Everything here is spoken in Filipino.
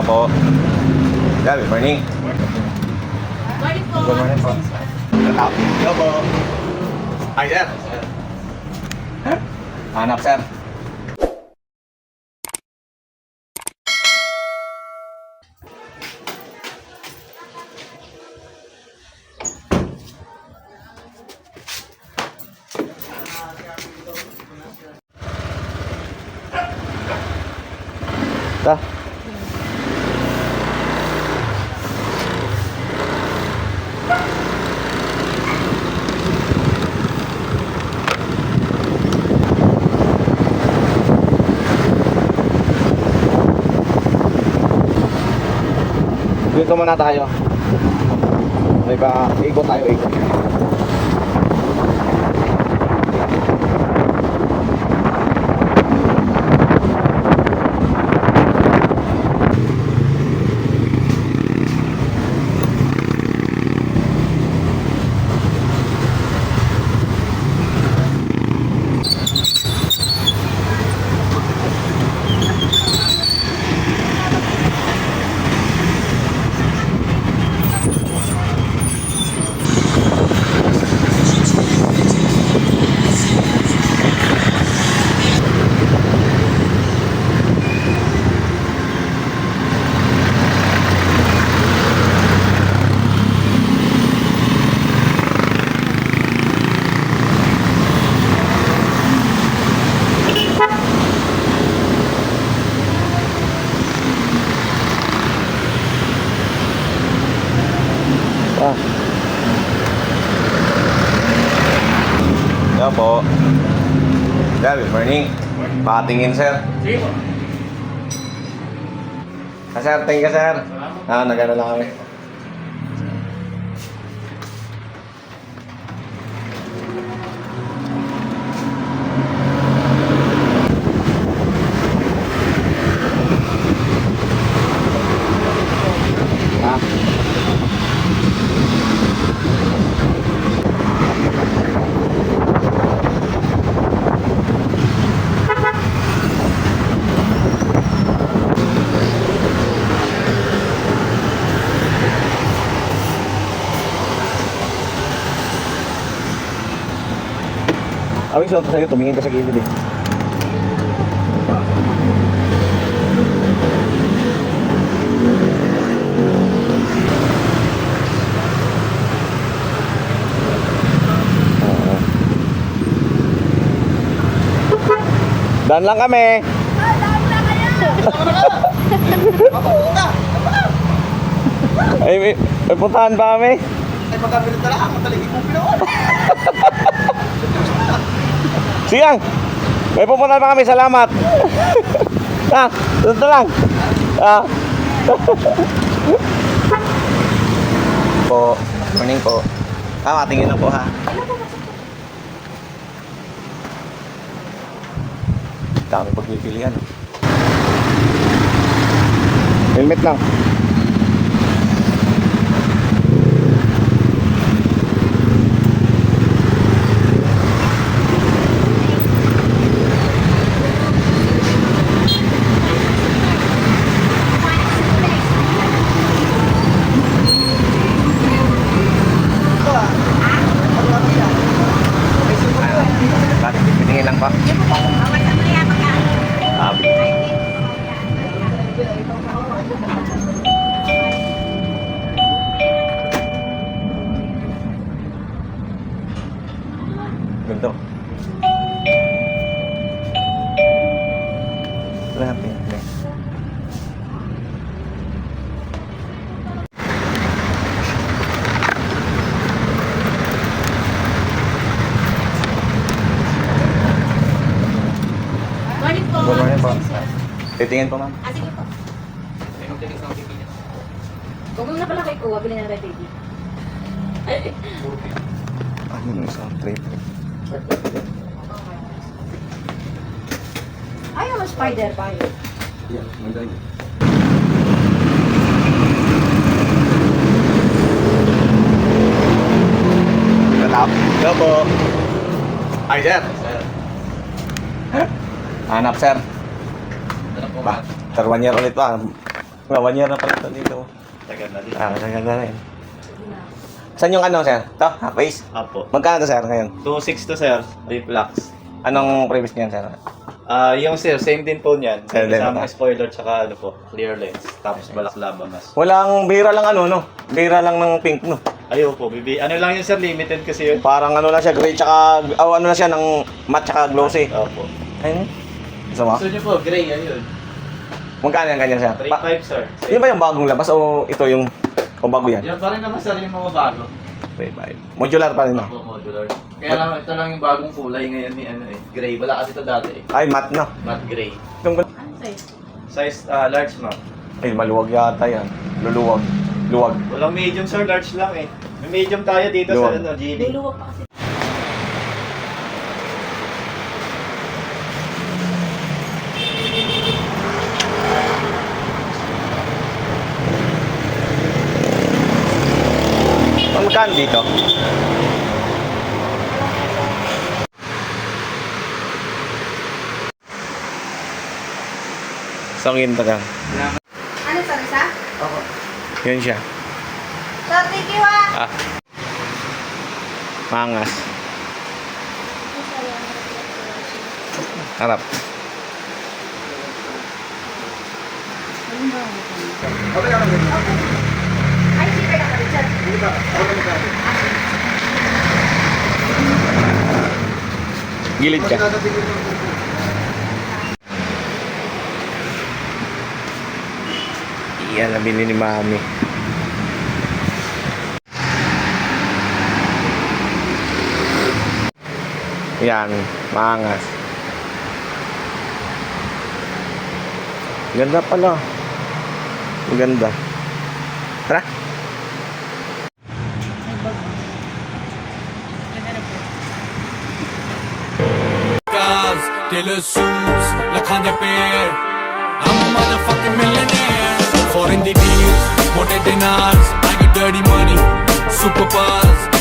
Hello po. Yeah, good morning. Morning po. Good morning po. Hello. Hello po. Hi, sir. Hanap, sir. Ta. Dito muna tayo. May ba, ikot tayo, ikot. Po. Yeah, good morning. Patingin, sir. Sige po. Ah, sir, thank you, sir. Ah, nagano lang kami. Ah. Awing ko sa'yo, tumingin ka sa gilid eh. Dan lang kami. ay, may, may puntahan pa kami. Ay, magkabilit na lang. Matalig ikong pinoon. Siyang! May pupuntahan pa kami, salamat. ah, doon na lang. Ah. po, morning po. Ah, tingin na po ha. Dami pagpipilian. Helmet lang. Grabe. grabe. Good morning po. Titingin po, ma'am. Ah, sige po. Kung muna pala kay Kuya, bilhin na rin baby. Ano yung isang trip? Ayaw mo spider pa yun. Yeah, maganda. Hello. Hello po. Hi, sir. Hanap, sir. Ba, sir, one year ulit pa. Nga, one year na pala ito dito. Tagal na din. Ah, tagal na rin. Saan yung ano, sir? Ito, half face. Apo. Magkano to, sir, ngayon? 2.6 to sir, reflux. Anong previous niyan, sir? Ah, yung sir, same din po niyan. Same din spoiler tsaka ano po, clear lens. Tapos balaklava mas. Walang bira lang ano, no? Bira lang ng pink, no? Ayaw po, bibi. Ano lang yun sir, limited kasi yun. Parang ano lang siya, gray tsaka, oh, ano na siya, ng matte tsaka glossy. Opo. Ayun. Gusto mo? Gusto niyo po, gray, ayun. Magkano yan ganyan, sir? Pa- 3.5 sir. Yun ba yung bagong labas o ito yung, o bago yan? Yan pa rin naman sir yung mga bago. 3.5. Modular pa rin, no? Opo, modular. Kaya lang, ito lang yung bagong kulay ngayon ni ano eh. Gray. Wala kasi ito dati eh. Ay, matte, no? Matte gray. Itong, Ano size? Size ah, large ma'am. ay, maluwag yata yan. Luluwag. Luwag. Walang medium sir, large lang eh. May medium tayo dito Luwag. sa ano, GD. Luluwag pa kasi. Magkano dito? Isang ginto lang. Ano sa isa? Yun siya. Thank you ah! Ah. Mangas. Harap. Hindi kayo sir. Gilid ka. Yan, nabili ni Mami. Yan, maangas. Ganda pala. Ang Ganda. Tara. Cars, tailor suits, lakhane pair. I'm a motherfucking millionaire. Foreign the deals, motor dinars, I got dirty money, super buzz.